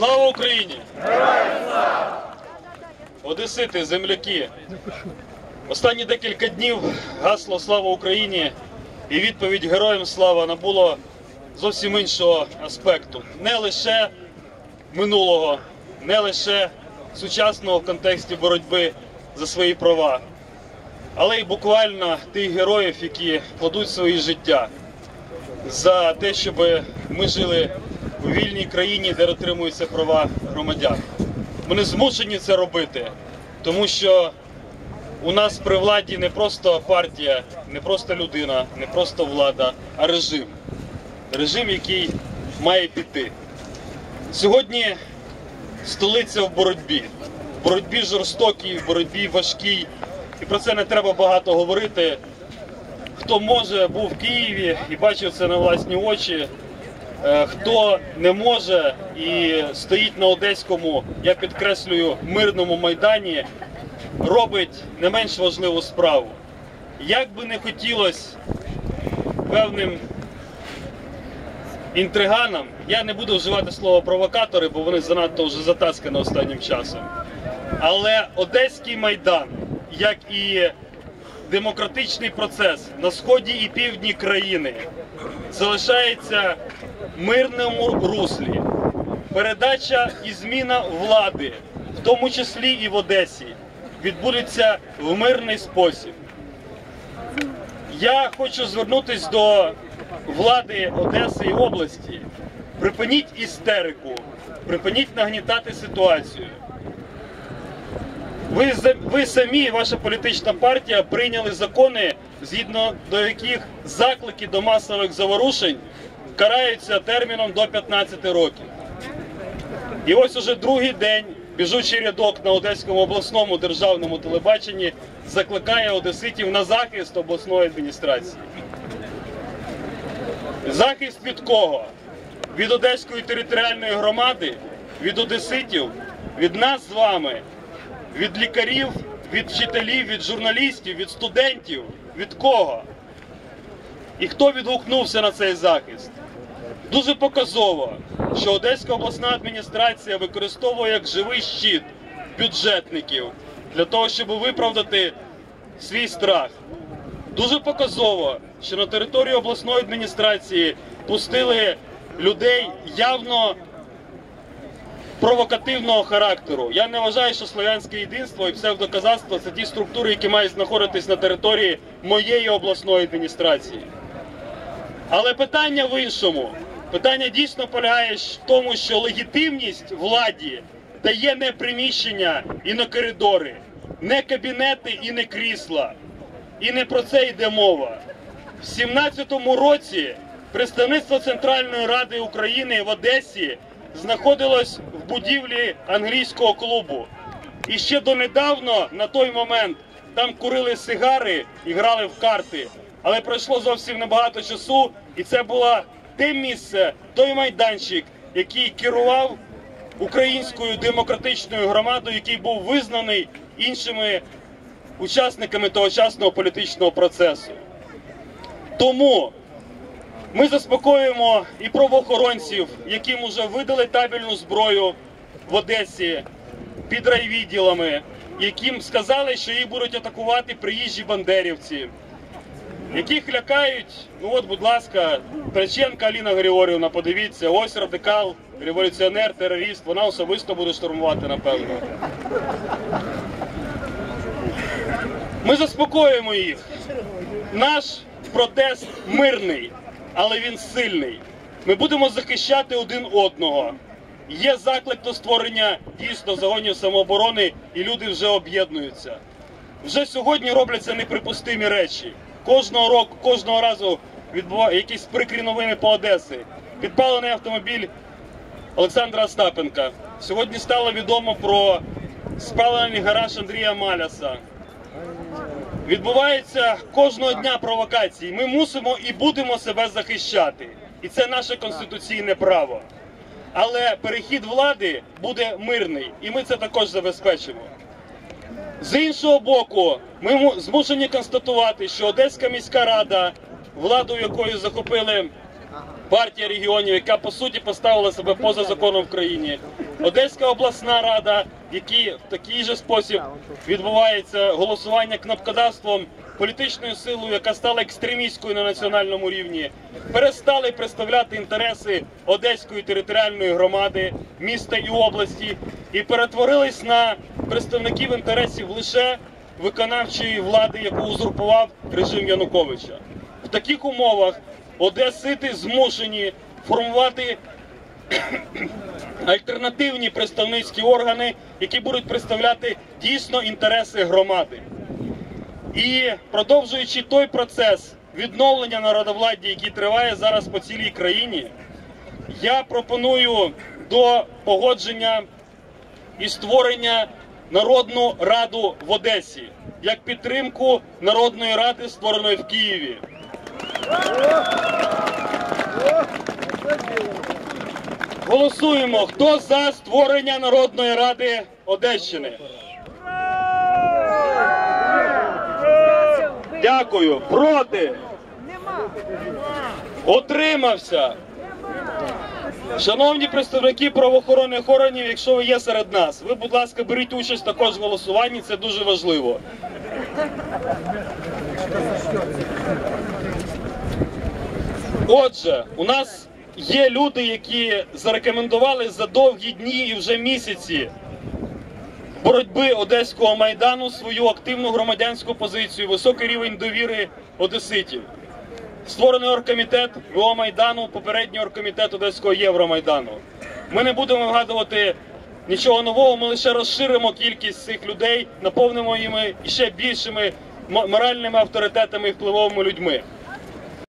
Слава Україні! Одесити, земляки. Останні декілька днів гасло Слава Україні і відповідь Героям Слава набуло зовсім іншого аспекту. Не лише минулого, не лише сучасного в контексті боротьби за свої права, але й буквально тих героїв, які кладуть свої життя за те, щоб ми жили у вільній країні, де дотримуються права громадян. Вони змушені це робити, тому що у нас при владі не просто партія, не просто людина, не просто влада, а режим. Режим, який має піти. Сьогодні столиця в боротьбі. В боротьбі жорстокій, в боротьбі важкій. І про це не треба багато говорити. Хто може, був в Києві і бачив це на власні очі. Е, Хто не може і стоїть на одеському, я підкреслюю, мирному майдані, робить не менш важливу справу. Як би не хотілося певним інтриганам, я не буду вживати слово провокатори, бо вони занадто вже затаскані останнім часом. Але Одеський майдан, як і демократичний процес на сході і півдні країни, залишається мирному руслі. Передача і зміна влади, в тому числі і в Одесі, відбудеться в мирний спосіб. Я хочу звернутися до влади Одеси і області. Припиніть істерику, припиніть нагнітати ситуацію. Ви, ви самі, ваша політична партія, прийняли закони, згідно до яких заклики до масових заворушень караються терміном до 15 років. І ось уже другий день біжучий рядок на Одеському обласному державному телебаченні закликає одеситів на захист обласної адміністрації. Захист від кого? Від Одеської територіальної громади, від одеситів, від нас з вами, від лікарів, від вчителів, від журналістів, від студентів, від кого? І хто відгукнувся на цей захист? Дуже показово, що Одеська обласна адміністрація використовує як живий щит бюджетників для того, щоб виправдати свій страх. Дуже показово, що на територію обласної адміністрації пустили людей явно провокативного характеру. Я не вважаю, що слов'янське єдинство і псевдоказацтво це ті структури, які мають знаходитись на території моєї обласної адміністрації. Але питання в іншому. Питання дійсно полягає в тому, що легітимність владі дає не приміщення і не коридори, не кабінети і не крісла. І не про це йде мова. В 17-му році представництво Центральної Ради України в Одесі знаходилось в будівлі англійського клубу. І ще донедавно, на той момент, там курили сигари і грали в карти. Але пройшло зовсім небагато часу, і це було те місце, той майданчик, який керував українською демократичною громадою, який був визнаний іншими учасниками тогочасного політичного процесу. Тому ми заспокоюємо і правоохоронців, яким уже видали табельну зброю в Одесі під райвідділами, яким сказали, що їх будуть атакувати приїжджі бандерівці, яких лякають, ну от, будь ласка, Треченка Аліна Григорівна, подивіться, ось радикал, революціонер, терорист, вона особисто буде штурмувати, напевно. Ми заспокоюємо їх. Наш протест мирний, але він сильний. Ми будемо захищати один одного. Є заклик до створення дійсно загонів самооборони, і люди вже об'єднуються. Вже сьогодні робляться неприпустимі речі. Кожного року, кожного разу відбуваються якісь прикрі новини по Одесі. Підпалений автомобіль Олександра Остапенка. Сьогодні стало відомо про спалений гараж Андрія Маляса. Відбувається кожного дня провокації. Ми мусимо і будемо себе захищати. І це наше конституційне право. Але перехід влади буде мирний, і ми це також забезпечимо. З іншого боку, ми му- змушені констатувати, що Одеська міська рада, владу якою захопили партія регіонів, яка по суті поставила себе поза законом в країні, Одеська обласна рада, в якій в такий же спосіб відбувається голосування кнопкодавством політичною силою, яка стала екстремістською на національному рівні, перестали представляти інтереси Одеської територіальної громади, міста і області, і перетворились на представників інтересів лише виконавчої влади, яку узурпував режим Януковича. В таких умовах Одесити змушені формувати альтернативні представницькі органи, які будуть представляти дійсно інтереси громади. І продовжуючи той процес відновлення народовладдя, який триває зараз по цілій країні, я пропоную до погодження і створення Народну раду в Одесі як підтримку Народної ради, створеної в Києві. Голосуємо. Хто за створення Народної ради Одещини? Дякую. Проти? Отримався. Шановні представники правоохоронних органів, якщо ви є серед нас, ви, будь ласка, беріть участь також в голосуванні, це дуже важливо. Отже, у нас є люди, які зарекомендували за довгі дні і вже місяці боротьби Одеського майдану свою активну громадянську позицію, високий рівень довіри одеситів. Створений оргкомітет ВО Майдану, попередній оргкомітет Одеського Євромайдану. Ми не будемо вигадувати нічого нового, ми лише розширимо кількість цих людей, наповнимо їми ще більшими моральними авторитетами і впливовими людьми.